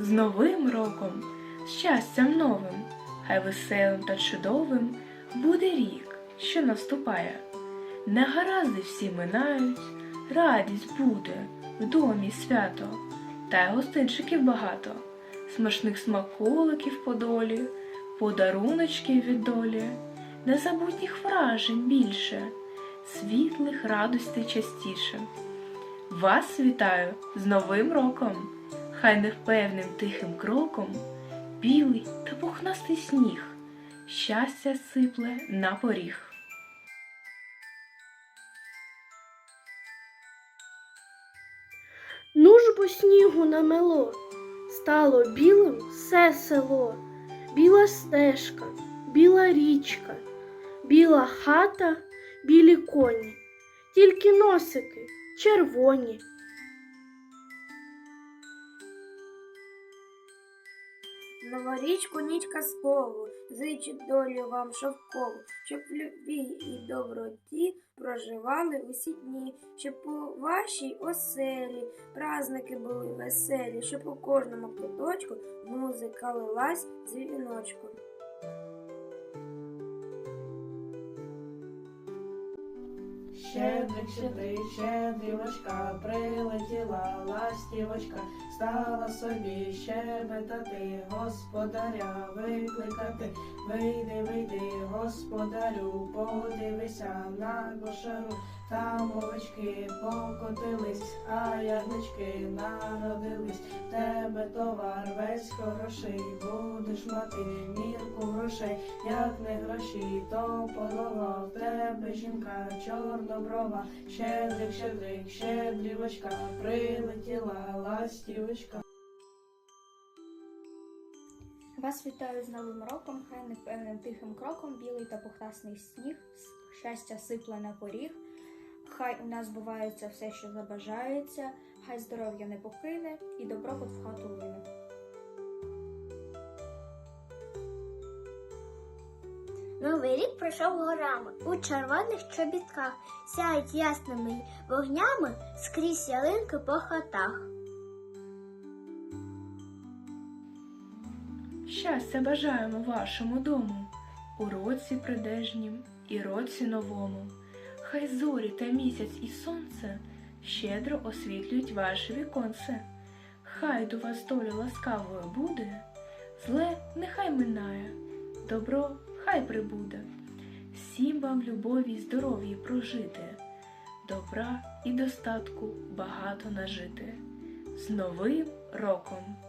З новим роком, щастям новим, хай веселим та чудовим буде рік, що наступає. Негаразди всі минають, радість буде в домі свято, та й гостинчиків багато смачних смаколиків по долі, подаруночків від долі, незабутніх вражень більше, світлих радостей частіше. Вас вітаю з Новим роком! Хай невпевним тихим кроком білий та пухнастий сніг, щастя сипле на поріг. Ну ж бо снігу намело, стало білим все село, біла стежка, біла річка, біла хата, білі коні, тільки носики червоні. Новорічку нічка з полу, зичить долю вам шовкову, щоб в любві і доброті проживали усі дні, щоб у вашій оселі праздники були веселі, щоб у кожному куточку музика лилась з Щедрик, щедрик, щедрівочка, прилетіла ластівочка, стала собі щебетати, господаря викликати. Вийди, вийди, господарю, подивися на кошару, там овечки покотились, а ягнички народились. Тебе товар весь хороший, будеш мати мірку грошей, як не гроші, то полова в тебе жінка чорноброва, щедрик, щедрик, щедрівочка, прилетіла ластівочка. Вас вітаю з Новим роком, хай непевним тихим кроком білий та пухнасний сніг, щастя сипле на поріг. Хай у нас збувається все, що забажається, хай здоров'я не покине і добробут в хату лине. Новий рік пройшов горами у червоних чобітках, сяють ясними вогнями скрізь ялинки по хатах. Щастя бажаємо вашому дому, у році придежнім і році новому. Хай зорі та місяць і сонце щедро освітлюють ваше віконце. Хай до вас доля ласкавою буде, зле нехай минає, добро хай прибуде. Всім вам любові й здоров'ї прожити, добра і достатку багато нажити. З Новим роком!